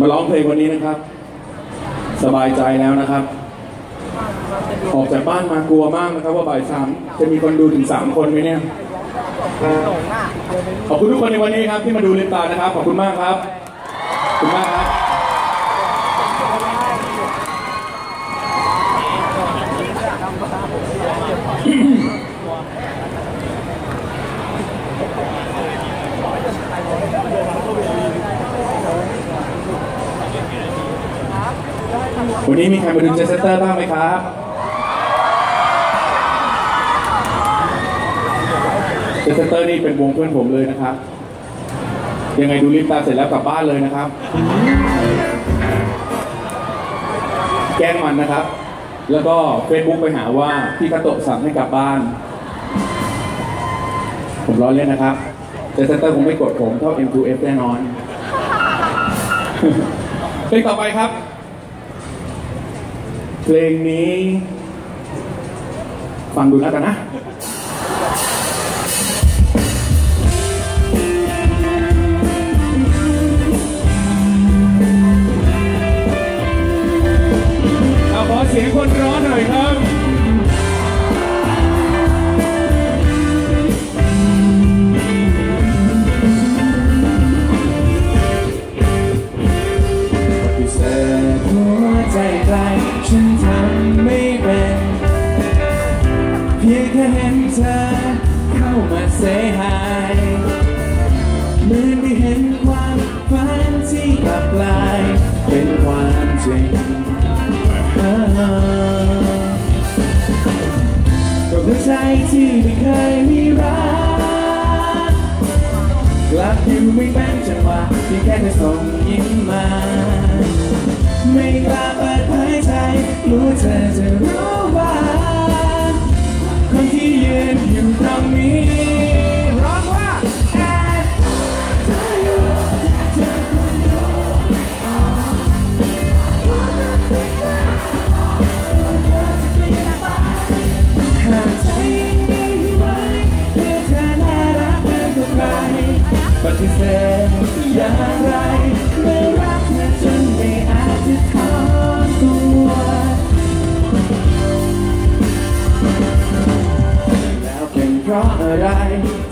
มาร้องเพลงวันนี้นะครับ สบายใจแล้วนะครับ ออกจากบ้านมากลัวมากนะครับ ว่าบ่ายสามจะมีคนดูถึงสามคนไหมเนี่ยขอบคุณทุกคนในวันนี้ครับที่มาดูลิปตานะครับ ขอบคุณมากครับขอบคุณมากครับ วันนี้มีใครมาดูเจสเตอร์บ้างไหมครับ เจสเตอร์นี่เป็นวงเพื่อนผมเลยนะครับ ยังไงดูลิปตาเสร็จแล้วกลับบ้านเลยนะครับ แกล้งมันนะครับ แล้วก็เฟซบุ๊กไปหาว่าพี่คาโตะสั่งให้กลับบ้าน ผมล้อเล่นนะครับ เจสเตอร์คงไม่กดผมเท่า M2F แน่นอนเพลงต่อไปครับ เพลงนี้ ฟังดูแล้วกันนะเอาขอเสียงคนร้อนหน่อยครับ เข้ามาเหมือนได้เห็นความฝันที่กลับกลายเป็นความจริงอ่าก็หัวใจที่ไม่เคยมีรักกลับอยู่ไม่เป็นจังหวะที่แค่จะส่งยิ้มมา ไม่กล้าเปิดเผยใจกลัวเธอจะรู้ว่าคนที่ยืนอยู่ตรงนี้ ไร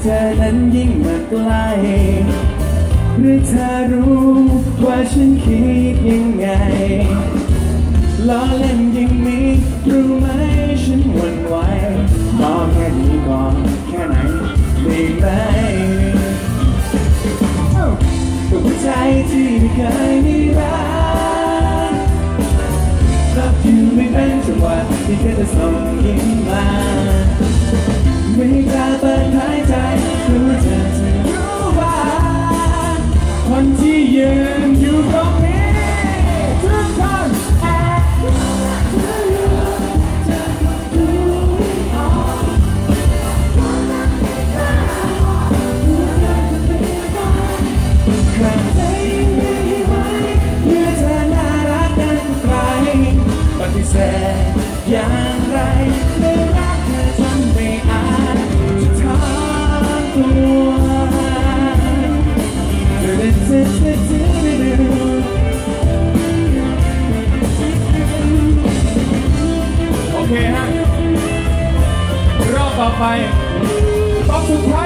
เธอนั้นยิ่งมาใกลหรือเธอรู้ว่าฉันคิดยังไงล้อเล่นยังมีรู้ไหมฉันหวั่นไหวมองแค่นี้ก่อนแค่ไหนได้ไหมกับหัวใจที่ไม่เคยมีรัก อยู่ไม่เป็นจังหวะที่เธอจะส่งยิ้มมาไม่กล้าเปิดหายใจรู้เธอจะรู้ว่า คนที่ยืนอยู่ตรงนี้ ไปตอนสุดท้าย